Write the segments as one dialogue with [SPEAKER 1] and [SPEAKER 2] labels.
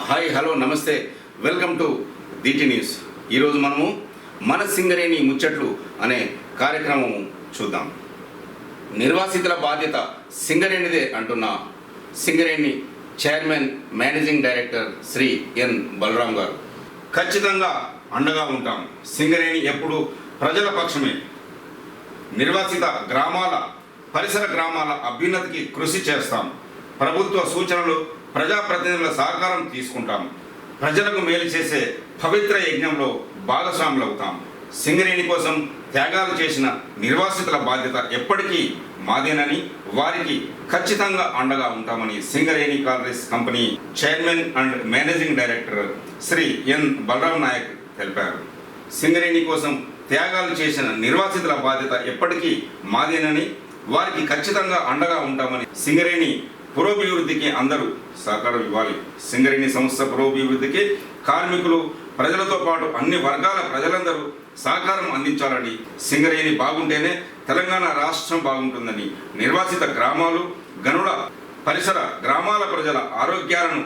[SPEAKER 1] Hi hello namaste. Welcome to DT News. ఈరోజు మనము మన సింగరేణి ముచ్చట్లు అనే కార్యక్రమం చూద్దాం. నిర్వాసితుల బాధ్యత సింగరేణిదే అంటున్న Singareni chairman managing director Shri N. Balaram garu. ఖచ్చితంగా అండగా ఉంటాం. సింగరేణి ఎప్పుడు ప్రజల పక్షమే. నిర్వాసిత గ్రామాల పరిసర గ్రామాల అభ్యున్నతికి కృషి చేస్తాం. ప్రభుత్వ సూచనలు ప్రజాప్రతినిధుల సహకారం తీసుకుంటాం ప్రజలకు మేలు చేసే పవిత్ర యజ్ఞంలో భాగస్వాములు అవుతాం సింగరేణి కోసం త్యాగాలు చేసిన నిర్వాసితుల బాధ్యత ఎప్పటికీ మాదేనని వారికి ఖచ్చితంగా అండగా ఉంటామని Singareni Congress company chairman and managing director Shri N. Balaram Naik తెలిపారు. సింగరేణి కోసం త్యాగాలు చేసిన నిర్వాసితుల బాధ్యత ఎప్పటికీ మాదేనని వారికి ఖచ్చితంగా అండగా ఉంటామని సింగరేణి పురోభివృద్ధికి అందరూ సహకారం ఇవ్వాలి. సింగరేణి సంస్థ పురోభివృద్ధికి కార్మికులు ప్రజలతో పాటు అన్ని వర్గాల ప్రజలందరూ సహకారం అందించాలని సింగరేణి బాగుంటేనే తెలంగాణ రాష్ట్రం బాగుంటుందని నిర్వాసిత గ్రామాలు గనుల పరిసర గ్రామాల ప్రజల ఆరోగ్యాలను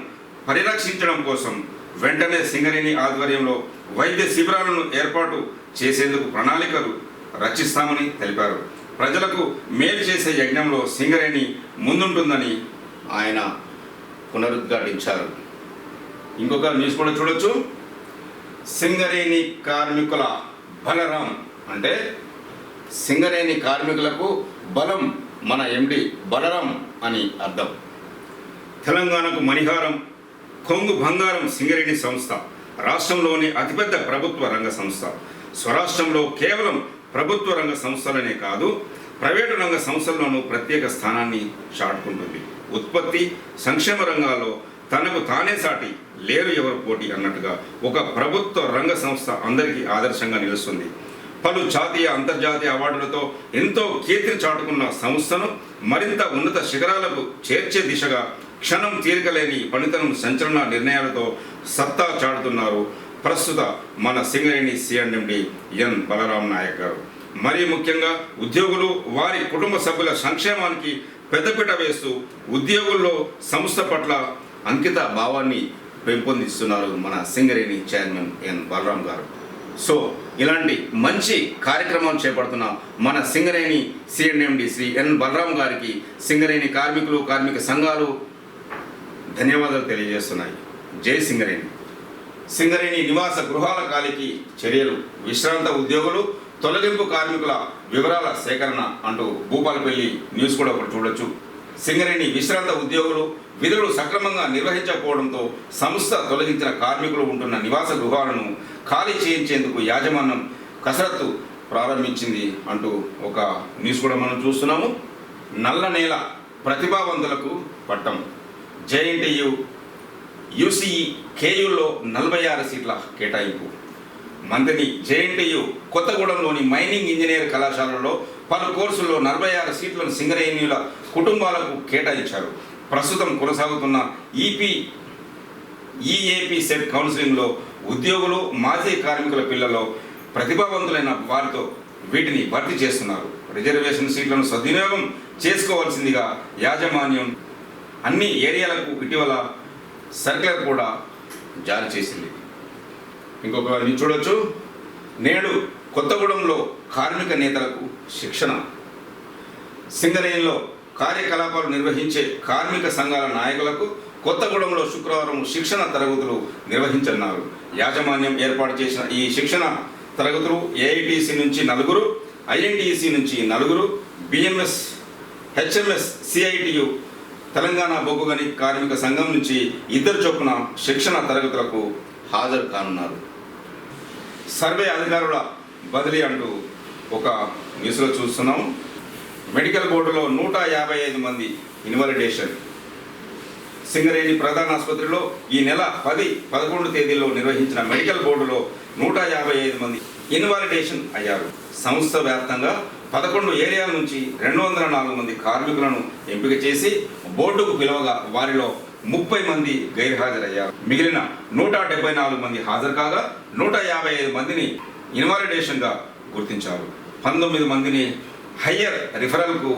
[SPEAKER 1] పరిరక్షించడం కోసం వెంటనే సింగరేణి ఆధ్వర్యంలో వైద్య శిబిరాలను ఏర్పాటు చేసేందుకు ప్రణాళికలు రచిస్తామని తెలిపారు. ప్రజలకు మేలు చేసే యజ్ఞంలో సింగరేణి ముందుంటుందని ఆయన పునరుద్ఘాటించారు. ఇంకొక న్యూస్ కూడా చూడొచ్చు. సింగరేణి కార్మికుల బలరాం అంటే సింగరేణి కార్మికులకు బలం మన ఎండి బలరాం అని అర్థం. తెలంగాణకు మణిహారం కొంగు బంగారం సింగరేణి సంస్థ రాష్ట్రంలోని అతిపెద్ద ప్రభుత్వ రంగ సంస్థ. స్వరాష్ట్రంలో కేవలం ప్రభుత్వ రంగ సంస్థలనే కాదు ప్రైవేటు రంగ సంస్థల్లోనూ ప్రత్యేక స్థానాన్ని చాటుకుంటుంది. ఉత్పత్తి సంక్షేమ రంగాల్లో తనకు తానే సాటి లేరు ఎవరు పోటీ అన్నట్టుగా ఒక ప్రభుత్వ రంగ సంస్థ అందరికీ ఆదర్శంగా నిలుస్తుంది. పలు జాతీయ అంతర్జాతీయ అవార్డులతో ఎంతో కీర్తిని చాటుకున్న సంస్థను మరింత ఉన్నత శిఖరాలకు చేర్చే దిశగా క్షణం తీరికలేని పనితనం సంచలన నిర్ణయాలతో సత్తా చాటుతున్నారు ప్రస్తుత మన సింగరేణి సిఎండి ఎన్ బలరాం నాయక్ గారు. మరీ ముఖ్యంగా ఉద్యోగులు వారి కుటుంబ సభ్యుల సంక్షేమానికి పెద్దపీట వేస్తూ ఉద్యోగుల్లో సంస్థ పట్ల అంకిత భావాన్ని పెంపొందిస్తున్నారు మన సింగరేణి చైర్మన్ ఎన్ బలరాం గారు. సో ఇలాంటి మంచి కార్యక్రమం చేపడుతున్న మన సింగరేణి సిఎన్ఎండి శ్రీ ఎన్ బలరాం గారికి సింగరేణి కార్మికులు కార్మిక సంఘాలు ధన్యవాదాలు తెలియజేస్తున్నాయి. జై సింగరేణి. సింగరేణి నివాస గృహాల కాలికి చర్యలు. విశ్రాంత ఉద్యోగులు తొలగింపు కార్మికుల వివరాల సేకరణ అంటూ భూపాలపల్లి న్యూస్ కూడా ఒకటి చూడొచ్చు. సింగరేణి విశ్రాంత ఉద్యోగులు విధులు సక్రమంగా నిర్వహించకపోవడంతో సంస్థ తొలగించిన కార్మికులు ఉంటున్న నివాస గృహాలను ఖాళీ చేయించేందుకు యాజమాన్యం కసరత్తు ప్రారంభించింది అంటూ ఒక న్యూస్ కూడా మనం చూస్తున్నాము. నల్ల నేల ప్రతిభావంతులకు పట్టం. జేఎన్టీయు యూసీఈ కేయుల్లో నలభై ఆరు సీట్ల కేటాయింపు. మంత్రిని జేఎన్టీయు కొత్తగూడెంలోని మైనింగ్ ఇంజనీర్ కళాశాలలో పలు కోర్సుల్లో నలభై ఆరు సీట్లను సింగరేణియుల కుటుంబాలకు కేటాయించారు. ప్రస్తుతం కొనసాగుతున్న ఈపీ ఈఏపీ సెట్ కౌన్సిలింగ్లో ఉద్యోగులు మాజీ కార్మికుల పిల్లల్లో ప్రతిభావంతులైన వారితో వీటిని భర్తీ చేస్తున్నారు. రిజర్వేషన్ సీట్లను సద్వినియోగం చేసుకోవాల్సిందిగా యాజమాన్యం అన్ని ఏరియాలకు ఇటీవల సర్క్యులర్ కూడా జారీ చేసింది. ఇంకొక ఇది చూడొచ్చు. నేడు కొత్తగూడెంలో కార్మిక నేతలకు శిక్షణ. సింగరేణిలో కార్యకలాపాలు నిర్వహించే కార్మిక సంఘాల నాయకులకు కొత్తగూడెంలో శుక్రవారం శిక్షణ తరగతులు నిర్వహించనున్నారు. యాజమాన్యం ఏర్పాటు చేసిన ఈ శిక్షణ తరగతులు ఏఐటిసి నుంచి నలుగురు ఐఎన్టీసీ నుంచి నలుగురు బిఎంఎస్ హెచ్ఎంఎస్ సిఐటియు తెలంగాణ బొగ్గుగని కార్మిక సంఘం నుంచి ఇద్దరు చొప్పున శిక్షణ తరగతులకు హాజరు కానున్నారు. సర్వే అధికారుల బదిలీ అంటూ ఒక న్యూస్లో చూస్తున్నాం. మెడికల్ బోర్డులో నూట యాభై ఐదు మంది ఇన్వాలిడేషన్. సింగరేణి ప్రధాన ఆసుపత్రిలో ఈ నెల పది పదకొండు తేదీల్లో నిర్వహించిన మెడికల్ బోర్డులో నూట యాభై ఐదు మంది ఇన్వాలిడేషన్ అయ్యారు. సంస్థ వ్యాప్తంగా పదకొండు ఏరియాల నుంచి రెండు వందల నాలుగు మంది కార్మికులను ఎంపిక చేసి బోర్డుకు పిలవగా వారిలో ముప్పై మంది గైర్హాజరయ్యారు. మిగిలిన నూట డెబ్బై నాలుగు మంది హాజరు కాగా నూట యాభై ఐదు మందిని ఇన్వాలిడేషన్గా గుర్తించారు. పంతొమ్మిది మందిని హయ్యర్ రిఫరల్కు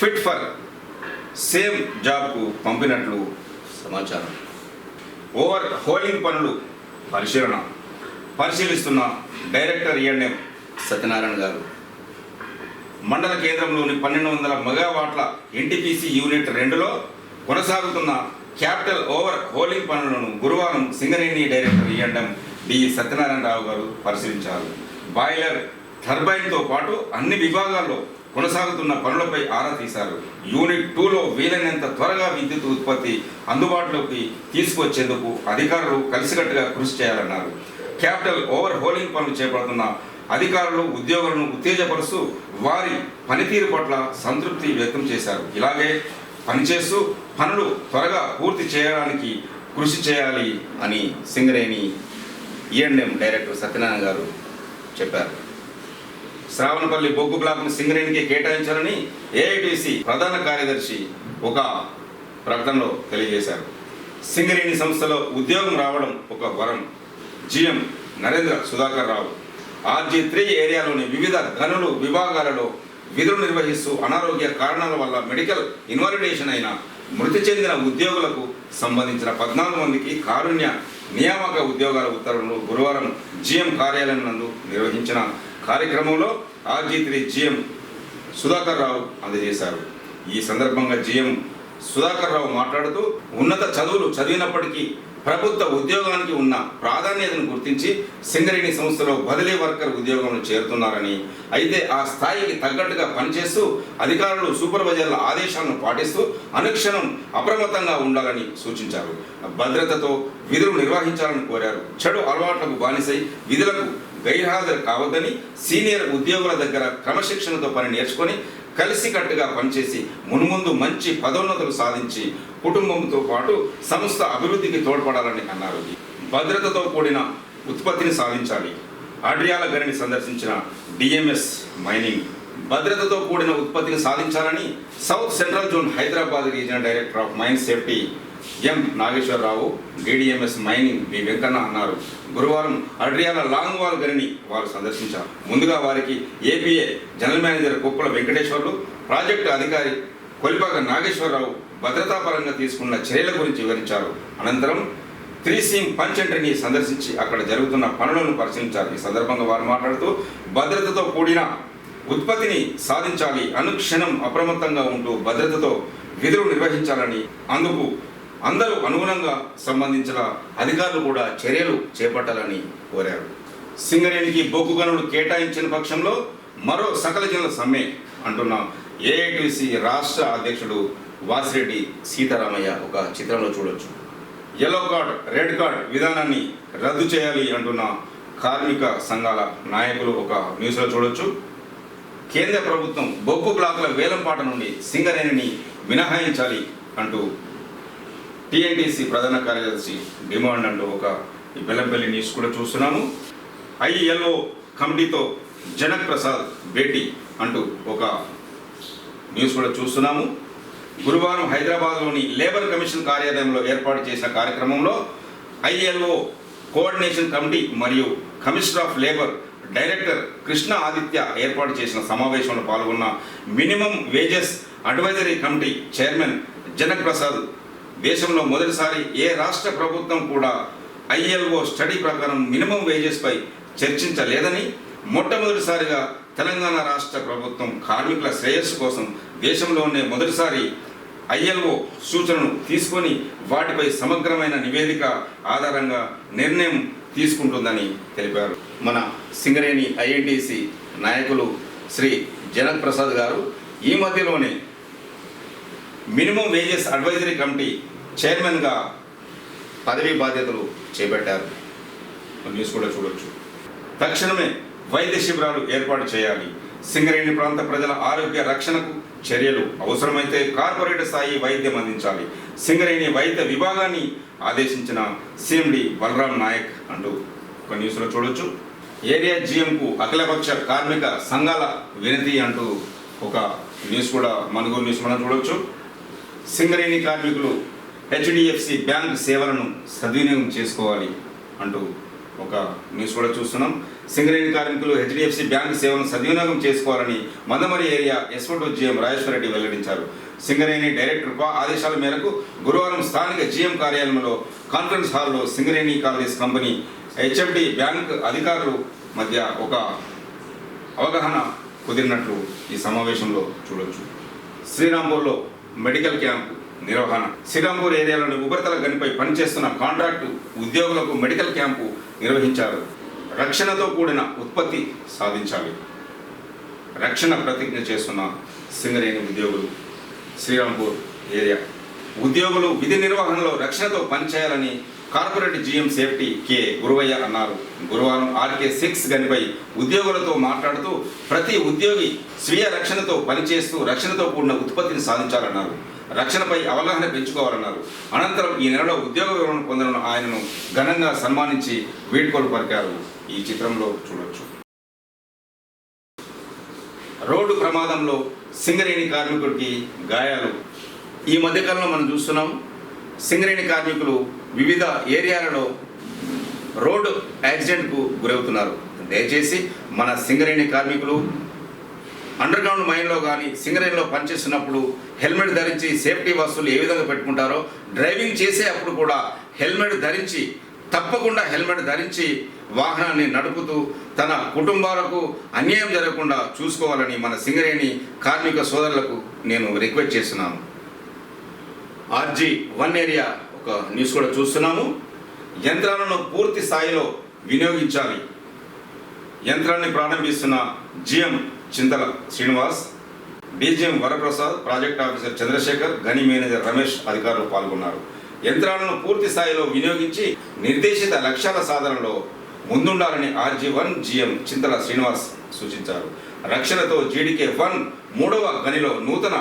[SPEAKER 1] ఫిట్ ఫర్ సేమ్ జాబ్కు పంపినట్లు సమాచారం. ఓవర్ హోల్డింగ్ పనులు పరిశీలన. పరిశీలిస్తున్న డైరెక్టర్ ఈఎన్ఎం సత్యనారాయణ గారు. మండల కేంద్రంలోని పన్నెండు వందల మెగావాట్ల ఎన్టీపీసీ యూనిట్ రెండులో కొనసాగుతున్న క్యాపిటల్ ఓవర్ హోలింగ్ పనులను గురువారం Singareni director E and M D Satyanarayanarao garu పరిశీలించారు. బాయిలర్ టర్బైన్తో పాటు అన్ని విభాగాల్లో కొనసాగుతున్న పనులపై ఆరా తీశారు. యూనిట్ టూలో వీలైనంత త్వరగా విద్యుత్ ఉత్పత్తి అందుబాటులోకి తీసుకొచ్చేందుకు అధికారులు కలిసికట్టుగా కృషి చేయాలన్నారు. క్యాపిటల్ ఓవర్ హోలింగ్ పనులు చేపడుతున్న అధికారులు ఉద్యోగులను ఉత్తేజపరుస్తూ వారి పనితీరు పట్ల సంతృప్తి వ్యక్తం చేశారు. ఇలాగే పనిచేస్తూ పనులు త్వరగా పూర్తి చేయడానికి కృషి చేయాలి అని Singareni e E and M director Satyanarayana garu చెప్పారు. శ్రావణపల్లి బొగ్గు బ్లాక్ను సింగరేణికి కేటాయించాలని ఏఐటిసి ప్రధాన కార్యదర్శి ఒక ప్రకటనలో తెలియజేశారు. సింగరేణి సంస్థలో ఉద్యోగం రావడం ఒక వరం. GM Narendra Sudhakar Rao RG three ఏరియాలోని వివిధ గనులు విభాగాలలో విధులు నిర్వహిస్తూ అనారోగ్య కారణాల వల్ల మెడికల్ ఇన్వాలిడేషన్ అయిన మృతి చెందిన ఉద్యోగులకు సంబంధించిన పద్నాలుగు మందికి కారుణ్య నియామక ఉద్యోగాల ఉత్తర్వులు గురువారం జిఎం కార్యాలయం నందు నిర్వహించిన కార్యక్రమంలో RG three GM Sudhakar Rao అందజేశారు. ఈ సందర్భంగా జిఎం సుధాకర్ రావు మాట్లాడుతూ ఉన్నత చదువులు చదివినప్పటికీ ప్రభుత్వ ఉద్యోగానికి ఉన్న ప్రాధాన్యతను గుర్తించి సింగరేణి సంస్థలో బదిలీ వర్కర్ ఉద్యోగంలో చేరుతున్నారని అయితే ఆ స్థాయికి తగ్గట్టుగా పనిచేస్తూ అధికారులు సూపర్వైజర్ల ఆదేశాలను పాటిస్తూ అనుక్షణం అప్రమత్తంగా ఉండాలని సూచించారు. భద్రతతో విధులు నిర్వహించాలని కోరారు. చెడు అలవాట్లకు బానిసై విధులకు గైర్హాజరు కావద్దని సీనియర్ ఉద్యోగుల దగ్గర క్రమశిక్షణతో పని నేర్చుకొని కలిసికట్టుగా పనిచేసి మున్ముందు మంచి పదోన్నతులు సాధించి కుటుంబంతో పాటు సంస్థ అభివృద్ధికి తోడ్పడాలని అన్నారు. భద్రతతో కూడిన ఉత్పత్తిని సాధించాలి. ఆడ్రియాల గనిని సందర్శించిన డిఎంఎస్ మైనింగ్. భద్రతతో కూడిన ఉత్పత్తిని సాధించాలని south central zone Hyderabad regional director of mine safety M. Nageswararao DDMS mining V Venkanna అన్నారు. గురువారం అడ్రియాల లాంగ్ వాల్ గనిని వారు సందర్శించారు. ముందుగా వారికి ఏపీఏ జనరల్ మేనేజర్ కుప్పల వెంకటేశ్వర్లు ప్రాజెక్టు అధికారి కొలిపాక నాగేశ్వరరావు భద్రతా పరంగా తీసుకున్న చర్యల గురించి వివరించారు. అనంతరం త్రీ సీమ్ పంచంట్రిని సందర్శించి అక్కడ జరుగుతున్న పనులను పరిశీలించారు. ఈ సందర్భంగా వారు మాట్లాడుతూ భద్రతతో కూడిన ఉత్పత్తిని సాధించాలి. అనుక్షణం అప్రమత్తంగా ఉంటూ భద్రతతో విధులు నిర్వహించాలని అందుకు అందరూ అనుగుణంగా సంబంధించిన అధికారులు కూడా చర్యలు చేపట్టాలని కోరారు. సింగరేణికి బొగ్గు గనులు కేటాయించిన పక్షంలో మరో సకల జనుల సమ్మె అంటున్న ఏఐటిసి రాష్ట్ర అధ్యక్షుడు వాసిరెడ్డి సీతారామయ్య ఒక చిత్రంలో చూడొచ్చు. ఎల్లో కార్డ్ రెడ్ కార్డ్ విధానాన్ని రద్దు చేయాలి అంటున్న కార్మిక సంఘాల నాయకులు ఒక న్యూస్లో చూడొచ్చు. కేంద్ర ప్రభుత్వం బొగ్గు బ్లాకుల వేలంపాట నుండి సింగరేణిని మినహాయించాలి అంటూ టిఎన్టీసీ ప్రధాన కార్యదర్శి డిమాండ్ అంటూ ఒక బెల్లంపల్లి న్యూస్ కూడా చూస్తున్నాము. ఐఎల్ఓ కమిటీతో జనక్ ప్రసాద్ భేటీ అంటూ ఒక న్యూస్ కూడా చూస్తున్నాము. గురువారం హైదరాబాద్లోని లేబర్ కమిషన్ కార్యాలయంలో ఏర్పాటు చేసిన కార్యక్రమంలో ఐఎల్ఓ కోఆర్డినేషన్ కమిటీ మరియు commissioner of labour director Krishna Aditya ఏర్పాటు చేసిన సమావేశంలో పాల్గొన్న minimum wages advisory committee chairman Janak Prasad దేశంలో మొదటిసారి ఏ రాష్ట్ర ప్రభుత్వం కూడా ఐఎల్ఓ స్టడీ ప్రకారం మినిమం వేజెస్పై చర్చించలేదని మొట్టమొదటిసారిగా తెలంగాణ రాష్ట్ర ప్రభుత్వం కార్మికుల శ్రేయస్సు కోసం దేశంలోనే మొదటిసారి ఐఎల్ఓ సూచనను తీసుకొని వాటిపై సమగ్రమైన నివేదిక ఆధారంగా నిర్ణయం తీసుకుంటుందని తెలిపారు. మన సింగరేణి ఐఎన్టీసీ నాయకులు శ్రీ జనక్ ప్రసాద్ గారు ఈ మధ్యలోనే మినిమం వేజెస్ అడ్వైజరీ కమిటీ చైర్మన్గా పదవీ బాధ్యతలు చేపట్టారు. న్యూస్ కూడా చూడొచ్చు. తక్షణమే వైద్య శిబిరాలు ఏర్పాటు చేయాలి. సింగరేణి ప్రాంత ప్రజల ఆరోగ్య రక్షణకు చర్యలు అవసరమైతే కార్పొరేట్ స్థాయి వైద్యం అందించాలి. సింగరేణి వైద్య విభాగాన్ని ఆదేశించిన సీఎండి బలరాం నాయక్ అంటూ ఒక న్యూస్లో చూడొచ్చు. ఏరియా జిఎంకు అఖిలపక్ష కార్మిక సంఘాల వినతి అంటూ ఒక న్యూస్ కూడా మనుగోలు న్యూస్ మనం చూడొచ్చు. సింగరేణి కార్మికులు హెచ్డిఎఫ్సి బ్యాంక్ సేవలను సద్వినియోగం చేసుకోవాలి అంటూ ఒక న్యూస్ కూడా చూస్తున్నాం. సింగరేణి కార్మికులు హెచ్డిఎఫ్సి బ్యాంక్ సేవలను సద్వినియోగం చేసుకోవాలని Mandamarri area SO to GM Rajeshwara Reddy వెల్లడించారు. సింగరేణి డైరెక్టర్ పా ఆదేశాల మేరకు గురువారం స్థానిక జీఎం కార్యాలయంలో కాన్ఫరెన్స్ హాల్లో Singareni college company HFD bank అధికారులు మధ్య ఒక అవగాహన కుదిరినట్లు ఈ సమావేశంలో చూడొచ్చు. శ్రీరాంపూర్లో మెడికల్ క్యాంప్ నిర్వహణ. శ్రీరాంపూర్ ఏరియాలోని ఉపరితల గనిపై పనిచేస్తున్న కాంట్రాక్టు ఉద్యోగులకు మెడికల్ క్యాంపు నిర్వహించారు. రక్షణతో కూడిన ఉత్పత్తి సాధించాలి. రక్షణ ప్రతిజ్ఞ చేస్తున్న సింగరేణి ఉద్యోగులు శ్రీరాంపూర్ ఏరియా. ఉద్యోగులు విధి నిర్వహణలో రక్షణతో పనిచేయాలని corporate GM safety K Guruvaiah అన్నారు. గురువారం ఆర్కే సిక్స్ గనిపై ఉద్యోగులతో మాట్లాడుతూ ప్రతి ఉద్యోగి స్వీయ రక్షణతో పనిచేస్తూ రక్షణతో కూడిన ఉత్పత్తిని సాధించాలన్నారు. రక్షణపై అవగాహన పెంచుకోవాలన్నారు. అనంతరం ఈ నెలలో ఉద్యోగ వివరణ పొందిన ఆయనను ఘనంగా సన్మానించి వీడ్కోలు పలికారు. ఈ చిత్రంలో చూడొచ్చు. రోడ్డు ప్రమాదంలో సింగరేణి కార్మికుడికి గాయాలు. ఈ మధ్యకాలంలో మనం చూస్తున్నాం సింగరేణి కార్మికులు వివిధ ఏరియాలలో రోడ్డు యాక్సిడెంట్కు గురవుతున్నారు. దయచేసి మన సింగరేణి కార్మికులు అండర్ గ్రౌండ్ మైన్లో కానీ సింగరేన్లో పనిచేస్తున్నప్పుడు హెల్మెట్ ధరించి సేఫ్టీ వస్తువులు ఏ విధంగా పెట్టుకుంటారో డ్రైవింగ్ చేసే అప్పుడు కూడా హెల్మెట్ ధరించి తప్పకుండా హెల్మెట్ ధరించి వాహనాన్ని నడుపుతూ తన కుటుంబాలకు అన్యాయం జరగకుండా చూసుకోవాలని మన సింగరేణి కార్మిక సోదరులకు నేను రిక్వెస్ట్ చేస్తున్నాను. ఆర్జీ వన్ ఏరియా ఒక న్యూస్ కూడా చూస్తున్నాము. యంత్రాలను పూర్తి స్థాయిలో వినియోగించాలి. యంత్రాన్ని ప్రారంభిస్తున్న GM Chintala Srinivas DGM Varaprasad project officer Chandrasekhar గని మేనేజర్ రమేష్ అధికారులు పాల్గొన్నారు. యంత్రాలను పూర్తి స్థాయిలో వినియోగించి నిర్దేశిత లక్ష్యాల సాధనలో ముందుండాలని RG one GM Chintala Srinivas సూచించారు. రక్షణతో జీడీకే వన్ మూడవ గనిలో నూతన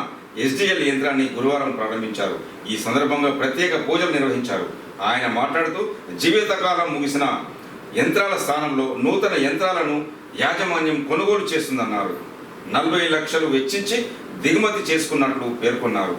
[SPEAKER 1] ఎస్డిఎల్ యంత్రాన్ని గురువారం ప్రారంభించారు. ఈ సందర్భంగా ప్రత్యేక పూజలు నిర్వహించారు. ఆయన మాట్లాడుతూ జీవితకాలం ముగిసిన యంత్రాల స్థానంలో నూతన యంత్రాలను యాజమాన్యం కొనుగోలు చేస్తుందన్నారు. నలభై లక్షలు వెచ్చించి దిగుమతి చేసుకున్నట్లు పేర్కొన్నారు.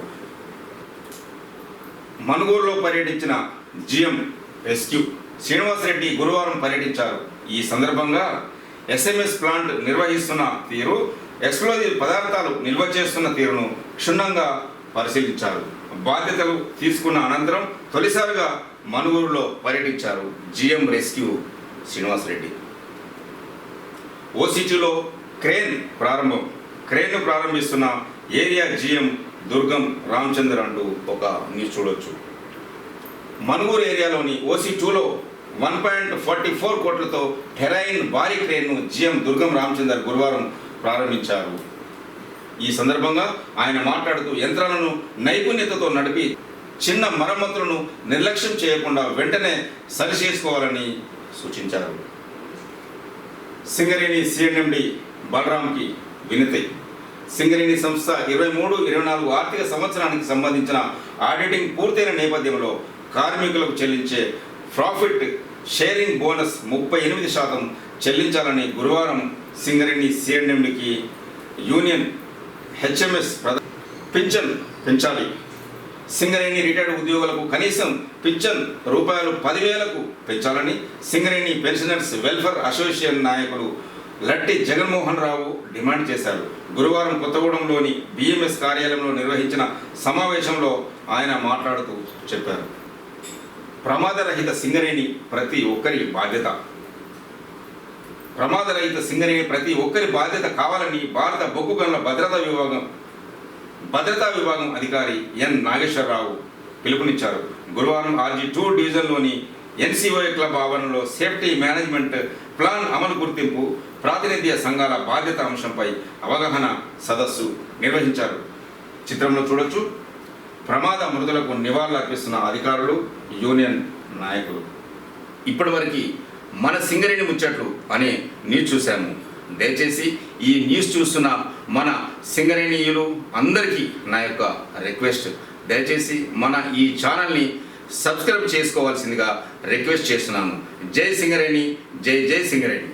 [SPEAKER 1] మనుగోలులో పర్యటించిన జిఎం రెస్క్యూ శ్రీనివాసరెడ్డి గురువారం పర్యటించారు. ఈ సందర్భంగా ఎస్ఎంఎస్ ప్లాంట్ నిర్వహిస్తున్న తీరు ఎక్స్ప్లోజివ్ పదార్థాలు నిల్వ చేస్తున్న తీరును క్షుణ్ణంగా పరిశీలించారు. బాధ్యతలు తీసుకున్న అనంతరం తొలిసారిగా మనుగూరులో పర్యటించారు జిఎం రెస్క్యూ. శ్రీనివాసరెడ్డి. ఓసిటీలో క్రేన్ ప్రారంభం. క్రేన్ను ప్రారంభిస్తున్న ఏరియా జిఎం దుర్గం రామచందర్ అంటూ ఒక న్యూస్ చూడొచ్చు. మనుగూరు ఏరియాలోని ఓసీ టూలో వన్ పాయింట్ ఫార్టీ ఫోర్ కోట్లతో టెరైన్ భారీ క్రేన్ను జిఎం దుర్గం రామచందర్ గురువారం ప్రారంభించారు. ఈ సందర్భంగా ఆయన మాట్లాడుతూ యంత్రాలను నైపుణ్యతతో నడిపి చిన్న మరమ్మతులను నిర్లక్ష్యం చేయకుండా వెంటనే సరి చేసుకోవాలని సూచించారు సింగరేణి సిఎన్ఎండి బలరాంకి వినతి. సింగరేణి సంస్థ ఇరవై మూడు ఇరవై నాలుగు ఆర్థిక సంవత్సరానికి సంబంధించిన ఆడిటింగ్ పూర్తయిన నేపథ్యంలో కార్మికులకు చెల్లించే ప్రాఫిట్ షేరింగ్ బోనస్ ముప్పై ఎనిమిది శాతం చెల్లించాలని గురువారం సింగరేణి సిఎన్ఎండికి యూనియన్ హెచ్ఎంఎస్ ప్రధాన పింఛన్ పెంచాలి. సింగరేణి రిటైర్డ్ ఉద్యోగులకు కనీసం పింఛన్ రూపాయలు పదివేలకు పెంచాలని సింగరేణి పెన్షనర్స్ వెల్ఫేర్ అసోసియేషన్ నాయకులు లట్టి జగన్మోహన్ రావు డిమాండ్ చేశారు. గురువారం కొత్తగూడెంలోని బిఎంఎస్ కార్యాలయంలో నిర్వహించిన సమావేశంలో ఆయన మాట్లాడుతూ చెప్పారు. ప్రమాదరహిత సింగరేణి ప్రతి ఒక్కరి బాధ్యత. ప్రమాదరహిత సింగరేణి ప్రతి ఒక్కరి బాధ్యత కావాలని భారత బొగ్గు గనుల భద్రతా విభాగం భద్రతా విభాగం అధికారి ఎన్. నాగేశ్వరరావు పిలుపునిచ్చారు. గురువారం ఆర్జీ టూ డివిజన్లోని ఎన్సీఓఏ క్లబ్ ఆవరణలో సేఫ్టీ మేనేజ్మెంట్ ప్లాన్ అమలు గుర్తింపు ప్రాతినిధ్య సంఘాల బాధ్యత అంశంపై అవగాహన సదస్సు నిర్వహించారు. చిత్రంలో చూడొచ్చు. ప్రమాద మృతులకు నివాళులర్పిస్తున్న అధికారులు యూనియన్ నాయకులు. ఇప్పటివరకు మన సింగరేణి ముచ్చట్లు అనే న్యూస్ చూశాము. దయచేసి ఈ న్యూస్ చూస్తున్న మన సింగరేణియులు అందరికీ నా యొక్క రిక్వెస్ట్. దయచేసి మన ఈ ఛానల్ని సబ్స్క్రైబ్ చేసుకోవాల్సిందిగా రిక్వెస్ట్ చేస్తున్నాను. జై సింగరేణి జై జై సింగరేణి.